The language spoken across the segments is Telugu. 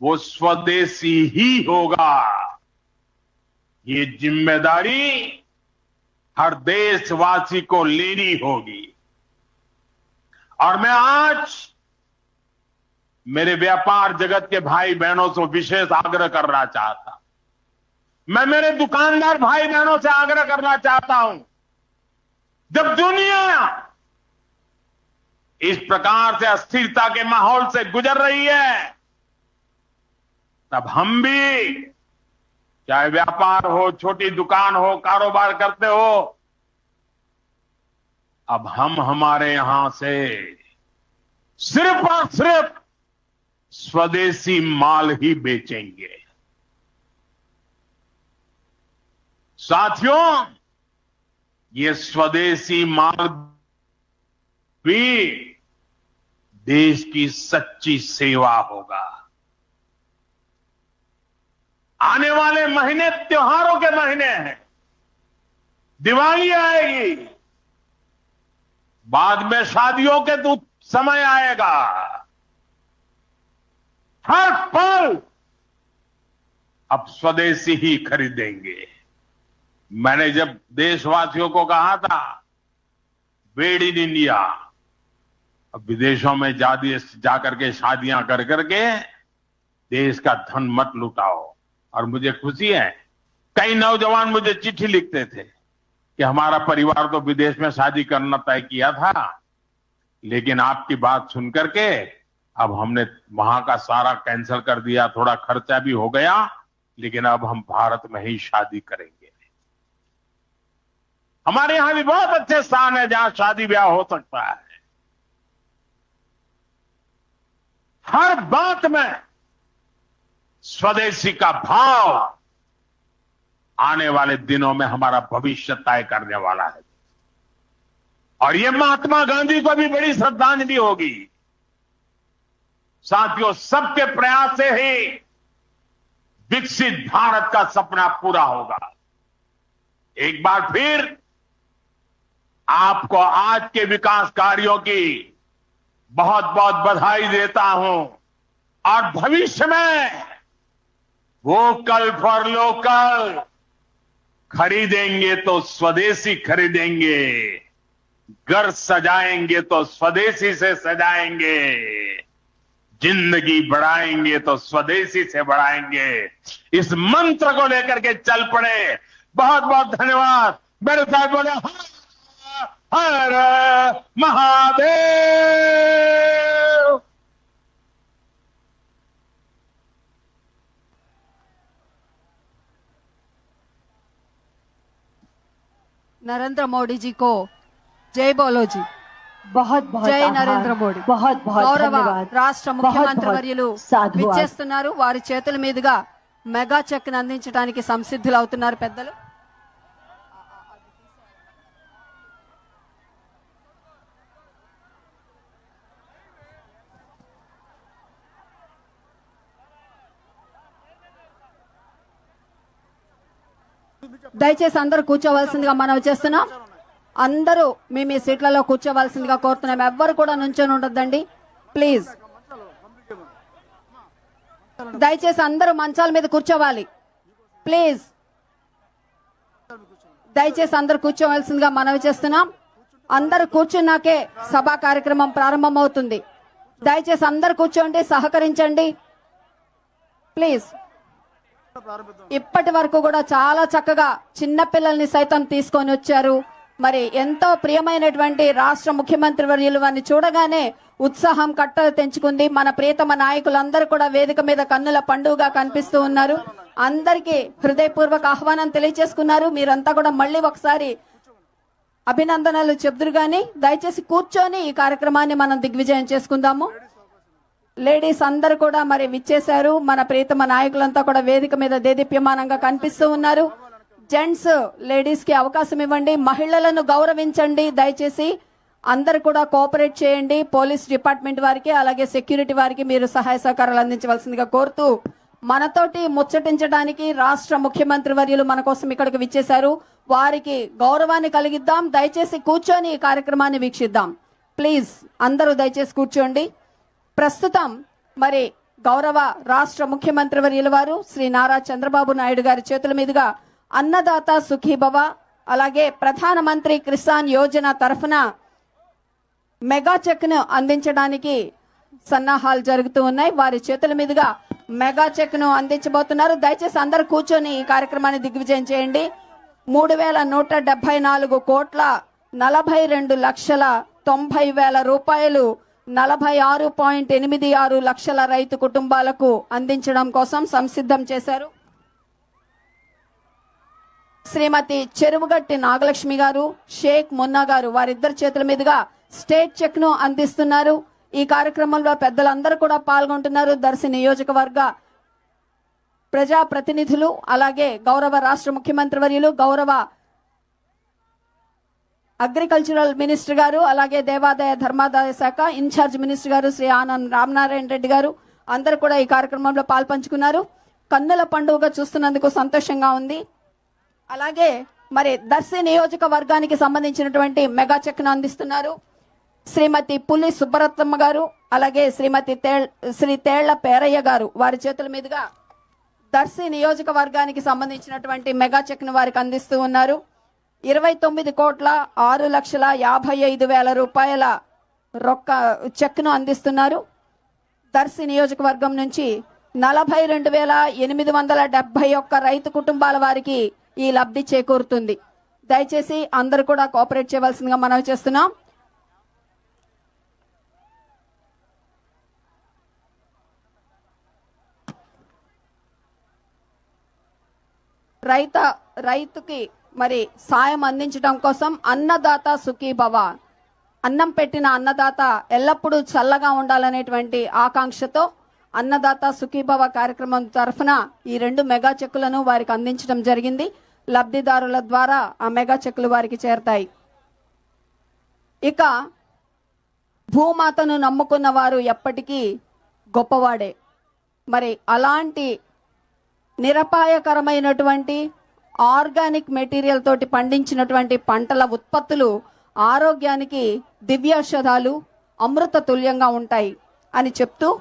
वो स्वदेशी ही होगा। ये ज़िम्मेदारी हर देशवासी को लेनी होगी। और मैं आज मेरे व्यापार जगत के भाई बहनों से विशेष आग्रह करना चाहता मैं मेरे दुकानदार भाई बहनों से आग्रह करना चाहता हूँ, जब दुनिया इस प्रकार से अस्थिरता के माहौल से गुजर रही है तब हम भी, चाहे व्यापार हो, छोटी दुकान हो, कारोबार करते हो, अब हम हमारे यहाँ से सिर्फ़ और सिर्फ़ स्वदेशी माल ही बेचेंगे। साथियों, ये स्वदेशी माल भी देश की सच्ची सेवा होगा। आने वाले महीने त्योहारों के महीने हैं। दिवाली आएगी। बाद में शादियों के तो समय आएगा। हर पल अब स्वदेशी ही खरीदेंगे। मैंने जब देशवासियों को कहा था मेड इन इंडिया अब विदेशों में जाकर के शादियाँ कर करके देश का धन मत लुटाओ। और मुझे खुशी है। कई नौजवान मुझे चिट्ठी लिखते थे कि हमारा परिवार तो विदेश में शादी करना तय किया था, लेकिन आपकी बात सुन करके अब हमने वहाँ का सारा कैंसिल कर दिया, थोड़ा खर्चा भी हो गया, लेकिन अब हम भारत में ही शादी करेंगे। हमारे यहाँ भी बहुत अच्छे स्थान है जहाँ शादी ब्याह हो सकता है। हर बात में स्वदेशी का भाव आने वाले दिनों में हमारा भविष्य तय करने वाला है। और ये महात्मा गांधी को भी बड़ी श्रद्धांजलि होगी। साथियों, सबके प्रयास से ही विकसित भारत का सपना पूरा होगा। एक बार फिर आपको आज के विकास कार्यों की बहुत बहुत बधाई देता हूँ। और भविष्य में वोकल फॉर लोकल खरीदेंगे तो स्वदेशी खरीदेंगे। घर सजाएँगे तो स्वदेशी से सजाएँगे। ज़िंदगी बढ़ाएँगे तो स्वदेशी से बढ़ाएँगे। इस मंत्र को लेकर के चल पड़े। बहुत बहुत धन्यवाद। मेरे साथ बोले हर हर महादेव! नरेंद्र मोदी जी को जय बोलो जी बहुत बहुत జై आभार। నరేంద్ర మోడీ बहुत बहुत గౌరవ धन्यवाद రాష్ట్ర बहुत ముఖ్యమంత్రి बहुत వర్యులు साधुवाद విచ్చేస్తున్నారు వారి చేతుల మీదుగా మెగా చెక్ అందించడానికి సంసిద్ధులు అవుతున్నారు పెద్దలు దయచేసి అందరూ కూర్చోవలసిందిగా మనం చేస్తున్నాం. అందరూ మీ మీ సీట్లలో కూర్చోవలసిందిగా కోరుతున్నాం. ఎవ్వరు కూడా నుంచొని ఉండొద్దండి. ప్లీజ్. దయచేసి అందరూ మంచాల మీద కూర్చోవాలి. ప్లీజ్. దయచేసి అందరూ కూర్చోవలసిందిగా మనవి చేస్తున్నాం. అందరు కూర్చున్నాకే సభా కార్యక్రమం ప్రారంభమవుతుంది. దయచేసి అందరు కూర్చోండి సహకరించండి. ప్లీజ్. ఇప్పటి వరకు కూడా చాలా చక్కగా చిన్న పిల్లల్ని సైతం తీసుకొని వచ్చారు. మరి ఎంతో ప్రియమైనటువంటి రాష్ట్ర ముఖ్యమంత్రి వర్యులు వారిని చూడగానే ఉత్సాహం కట్టలు తెంచుకుంది. మన ప్రియతమ నాయకులందరూ కూడా వేదిక మీద కన్నుల పండుగగా కనిపిస్తూ ఉన్నారు. అందరికీ హృదయపూర్వక ఆహ్వానం తెలియజేసుకున్నారు. మీరంతా కూడా మళ్ళీ ఒకసారి అభినందనలు చెబుదురు గాని దయచేసి కూర్చొని ఈ కార్యక్రమాన్ని మనం దిగ్విజయం చేసుకుందాము. లేడీస్ అందరు కూడా మరి విచ్చేశారు. మన ప్రీతమ నాయకులంతా కూడా వేదిక మీద దేదీప్యమానంగా కనిపిస్తూ ఉన్నారు. జెంట్స్ లేడీస్కి అవకాశం ఇవ్వండి. మహిళలను గౌరవించండి. దయచేసి అందరు కూడా కోఆపరేట్ చేయండి. పోలీస్ డిపార్ట్మెంట్ వారికి అలాగే సెక్యూరిటీ వారికి మీరు సహాయ సహకారాలు అందించవలసిందిగా కోరుతూ మనతోటి ముచ్చటించడానికి రాష్ట్ర ముఖ్యమంత్రి వర్యులు మన కోసం ఇక్కడికి విచ్చేశారు. వారికి గౌరవాన్ని కలిగిద్దాం. దయచేసి కూర్చొని ఈ కార్యక్రమాన్ని వీక్షిద్దాం. ప్లీజ్ అందరూ దయచేసి కూర్చోండి. ప్రస్తుతం మరి గౌరవ రాష్ట్ర ముఖ్యమంత్రి వర్యుల వారు శ్రీ నారా చంద్రబాబు నాయుడు గారి చేతుల మీదుగా అన్నదాత సుఖీభవ అలాగే ప్రధానమంత్రి కిసాన్ యోజన తరఫున మెగా చెక్ను అందించడానికి సన్నాహాలు జరుగుతూ ఉన్నాయి. వారి చేతుల మీదుగా మెగా చెక్ను అందించబోతున్నారు. దయచేసి అందరు కూర్చొని ఈ కార్యక్రమాన్ని దిగ్విజయం చేయండి. మూడు వేల నూట డెబ్బై నాలుగు కోట్ల నలభై రెండు లక్షల తొంభై వేల రూపాయలు నలభై ఆరు పాయింట్ ఎనిమిది ఆరు లక్షల రైతు కుటుంబాలకు అందించడం కోసం సంసిద్ధం చేశారు. శ్రీమతి చెరువుగట్టి నాగలక్ష్మి గారు షేక్ మున్నా గారు వారిద్దరి చేతుల మీదుగా స్టేట్ చెక్ను అందిస్తున్నారు. ఈ కార్యక్రమంలో పెద్దలందరూ కూడా పాల్గొంటున్నారు. దర్శి నియోజకవర్గ ప్రజా ప్రతినిధులు అలాగే గౌరవ రాష్ట్ర ముఖ్యమంత్రి వర్యులు గౌరవ అగ్రికల్చరల్ మినిస్టర్ గారు అలాగే దేవాదాయ ధర్మాదాయ శాఖ ఇన్ఛార్జ్ మినిస్టర్ గారు శ్రీ ఆనంద్ రామనారాయణ రెడ్డి గారు అందరూ కూడా ఈ కార్యక్రమంలో పాల్పంచుకున్నారు. కన్నుల పండుగగా చూస్తున్నందుకు సంతోషంగా ఉంది. అలాగే మరి దర్శి నియోజకవర్గానికి సంబంధించినటువంటి మెగా చెక్ను అందిస్తున్నారు. శ్రీమతి పులి సుబ్బరత్నమ్మ గారు అలాగే శ్రీమతి తేళ్ శ్రీ తేళ్ళ పేరయ్య గారు వారి చేతుల మీదుగా దర్శి నియోజకవర్గానికి సంబంధించినటువంటి మెగా చెక్ను వారికి అందిస్తూ ఉన్నారు. ఇరవై తొమ్మిది కోట్ల ఆరు లక్షల యాభై ఐదు వేల రూపాయల రొక్క చెక్ను అందిస్తున్నారు. దర్శి నియోజకవర్గం నుంచి నలభై రెండు వేల ఎనిమిది వందల డెబ్బై ఒక్క రైతు కుటుంబాల వారికి ఈ లబ్ధి చేకూరుతుంది. దయచేసి అందరూ కూడా కోఆపరేట్ చేయవలసిందిగా మనవి చేస్తున్నాం. రైత రైతుకి మరి సాయం అందించడం కోసం అన్నదాత సుఖీభవ అన్నం పెట్టిన అన్నదాత ఎల్లప్పుడూ చల్లగా ఉండాలనేటువంటి ఆకాంక్షతో అన్నదాత సుఖీభవ కార్యక్రమం తరఫున ఈ రెండు మెగా చెక్కులను వారికి అందించడం జరిగింది. లబ్ధిదారుల ద్వారా ఆ మెగా చెక్కులు వారికి చేరతాయి. ఇక భూమాతను నమ్ముకున్న వారు ఎప్పటికీ గొప్పవాడే. మరి అలాంటి నిరపాయకరమైనటువంటి ఆర్గానిక్ మెటీరియల్ తోటి పండించినటువంటి పంటల ఉత్పత్తులు ఆరోగ్యానికి దివ్యౌషధాలు అమృత తుల్యంగా ఉంటాయి అని చెప్తూ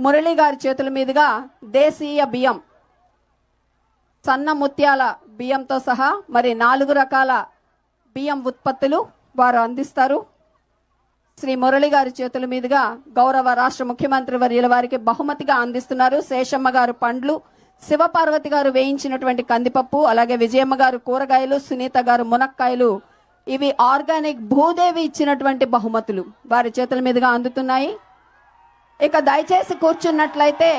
మురళి గారి చేతుల మీదుగా దేశీయ బియ్యం సన్న ముత్యాల బియ్యంతో సహా మరి నాలుగు రకాల బియ్యం ఉత్పత్తులు వారు అందిస్తారు. శ్రీ మురళి గారి చేతుల మీదుగా గౌరవ రాష్ట్ర ముఖ్యమంత్రి వర్యుల వారికి బహుమతిగా అందిస్తున్నారు. శేషమ్మ గారు పండ్లు శివపార్వతి గారు వేయించినటువంటి కందిపప్పు అలాగే విజయమ్మ గారు కూరగాయలు సునీత గారు మునక్కాయలు ఇవి ఆర్గానిక్ భూదేవి ఇచ్చినటువంటి బహుమతులు. వారి చేతుల మీదుగా అందుతున్నాయి. ఇక దయచేసి కూర్చున్నట్లయితే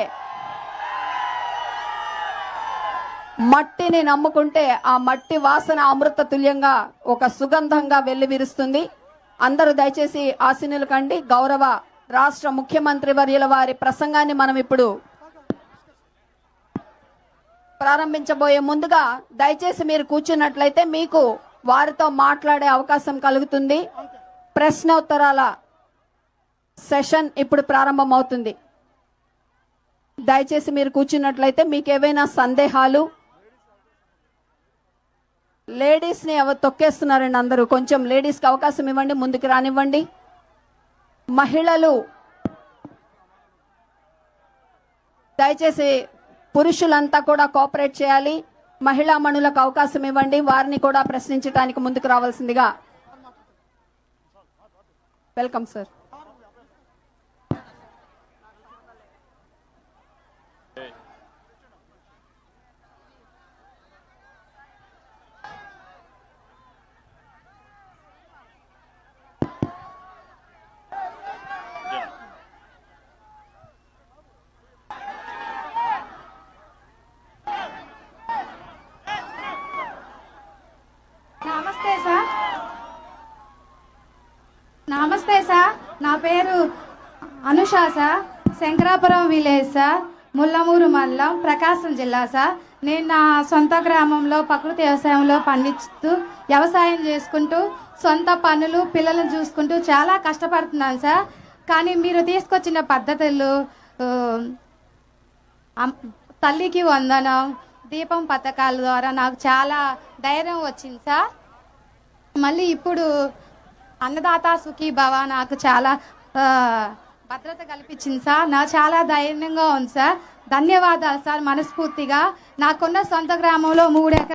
మట్టిని నమ్ముకుంటే ఆ మట్టి వాసన అమృత తుల్యంగా ఒక సుగంధంగా వెల్లివిరుస్తుంది. అందరూ దయచేసి ఆశీనులు కండి. గౌరవ రాష్ట్ర ముఖ్యమంత్రి వర్యుల వారి ప్రసంగాన్ని మనం ఇప్పుడు ప్రారంభించబోయే ముందుగా దయచేసి మీరు కూర్చున్నట్లయితే మీకు వారితో మాట్లాడే అవకాశం కలుగుతుంది. ప్రశ్నోత్తరాల సెషన్ ఇప్పుడు ప్రారంభమవుతుంది. దయచేసి మీరు కూర్చున్నట్లయితే మీకు ఏవైనా సందేహాలు? లేడీస్ని ఎవరు తొక్కేస్తున్నారండి అందరూ. కొంచెం లేడీస్కి అవకాశం ఇవ్వండి ముందుకు రానివ్వండి. మహిళలు దయచేసి పురుషులంతా కూడా కోఆపరేట్ చేయాలి. మహిళా మణులకు అవకాశం ఇవ్వండి. వారిని కూడా ప్రశ్నించడానికి ముందుకు రావాల్సిందిగా. వెల్కమ్ సార్ నమస్తే సార్ నమస్తే సార్. నా పేరు Anusha sir. Shankarapuram village sir. Mullamuru మండలం ప్రకాశం జిల్లా సార్. నేను నా సొంత గ్రామంలో ప్రకృతి వ్యవసాయంలో పండిస్తూ వ్యవసాయం చేసుకుంటూ సొంత పనులు పిల్లలను చూసుకుంటూ చాలా కష్టపడుతున్నాను సార్. కానీ మీరు తీసుకొచ్చిన పద్ధతులు తల్లికి వందనం దీపం పథకాల ద్వారా నాకు చాలా ధైర్యం వచ్చింది సార్. మళ్ళీ ఇప్పుడు అన్నదాత సుఖీ భవ నాకు చాలా భద్రత కల్పించింది సార్. నా చాలా ధైర్యంగా ఉంది సార్. ధన్యవాదాలు సార్ మనస్ఫూర్తిగా. నాకున్న సొంత గ్రామంలో మూడు ఎకరాలు